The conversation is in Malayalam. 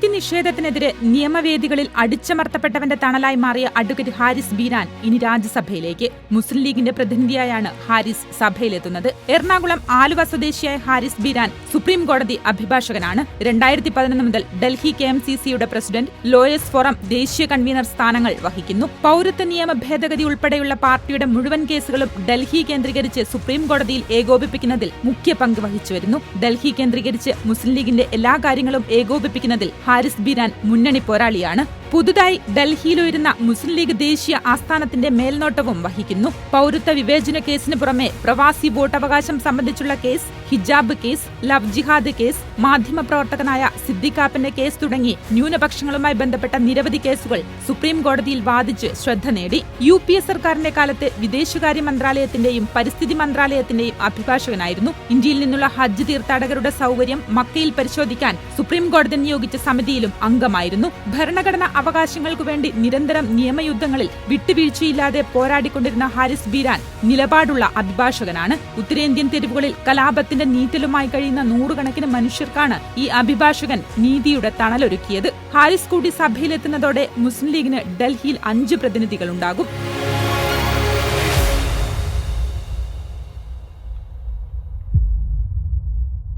tiene നിഷേധത്തിനെതിരെ നിയമവേദികളിൽ അടിച്ചമർത്തപ്പെട്ടവന്റെ തണലായി മാറിയ അഡ്വക്കേറ്റ് ഹാരിസ് ബീരാൻ ഇനി രാജ്യസഭയിലേക്ക്. മുസ്ലിം ലീഗിന്റെ പ്രതിനിധിയായാണ് ഹാരിസ് സഭയിലെത്തുന്നത്. എറണാകുളം ആലുവ സ്വദേശിയായ ഹാരിസ് ബീരാൻ സുപ്രീം കോടതി അഭിഭാഷകനാണ്. രണ്ടായിരത്തി പതിനൊന്ന് മുതൽ ഡൽഹി കെ എം സി സിയുടെ പ്രസിഡന്റ് ലോയേഴ്സ് ഫോറം ദേശീയ കൺവീനർ സ്ഥാനങ്ങൾ വഹിക്കുന്നു. പൗരത്വ നിയമ ഭേദഗതി ഉൾപ്പെടെയുള്ള പാർട്ടിയുടെ മുഴുവൻ കേസുകളും ഡൽഹി കേന്ദ്രീകരിച്ച് സുപ്രീം കോടതിയിൽ ഏകോപിപ്പിക്കുന്നതിൽ മുഖ്യ പങ്ക് വഹിച്ചു വരുന്നു ഡൽഹി കേന്ദ്രീകരിച്ച് മുസ്ലിം ലീഗിന്റെ എല്ലാ കാര്യങ്ങളും ഏകോപിപ്പിക്കുന്നതിൽ ഹാരിസ് ബീരാൻ മുന്നണി പോരാളിയാണ് പുതുതായി ഡൽഹിയിലുയരുന്ന മുസ്ലിം ലീഗ് ദേശീയ ആസ്ഥാനത്തിന്റെ മേൽനോട്ടവും വഹിക്കുന്നു. പൗരത്വ വിവേചന കേസിന് പുറമെ പ്രവാസി വോട്ടവകാശം സംബന്ധിച്ചുള്ള case hijab case love jihad case മാധ്യമപ്രവർത്തകനായ സിദ്ദിഖാപ്പന്റെ കേസ് തുടങ്ങി ന്യൂനപക്ഷങ്ങളുമായി ബന്ധപ്പെട്ട നിരവധി കേസുകൾ സുപ്രീം കോടതിയിൽ വാദിച്ച് ശ്രദ്ധ നേടി. യു പി എ സർക്കാരിന്റെ കാലത്ത് വിദേശകാര്യ മന്ത്രാലയത്തിന്റെയും പരിസ്ഥിതി മന്ത്രാലയത്തിന്റെയും അഭിഭാഷകനായിരുന്നു. ഇന്ത്യയിൽ നിന്നുള്ള ഹജ്ജ് തീർത്ഥാടകരുടെ സൗകര്യം മക്കയിൽ പരിശോധിക്കാൻ സുപ്രീം കോടതി നിയോഗിച്ച സമിതിയിലും അംഗമായിരുന്നു. ഭരണഘടന അവകാശങ്ങൾക്കു വേണ്ടി നിരന്തരം നിയമയുദ്ധങ്ങളിൽ വിട്ടുവീഴ്ചയില്ലാതെ പോരാടിക്കൊണ്ടിരുന്ന ഹാരിസ് ബീരാൻ നിലപാടുള്ള അഭിഭാഷകനാണ്. ഉത്തരേന്ത്യൻ തെരുവുകളിൽ കലാപത്തിന്റെ നീറ്റലുമായി കഴിയുന്ന നൂറുകണക്കിന് മനുഷ്യർക്കാണ് ഈ അഭിഭാഷകൻ നീതിയുടെ തണലൊരുക്കിയത്. ഹാരിസ് കൂടി സഭയിലെത്തുന്നതോടെ മുസ്ലിം ലീഗിന് ഡൽഹിയിൽ അഞ്ച് പ്രതിനിധികളുണ്ടാകും.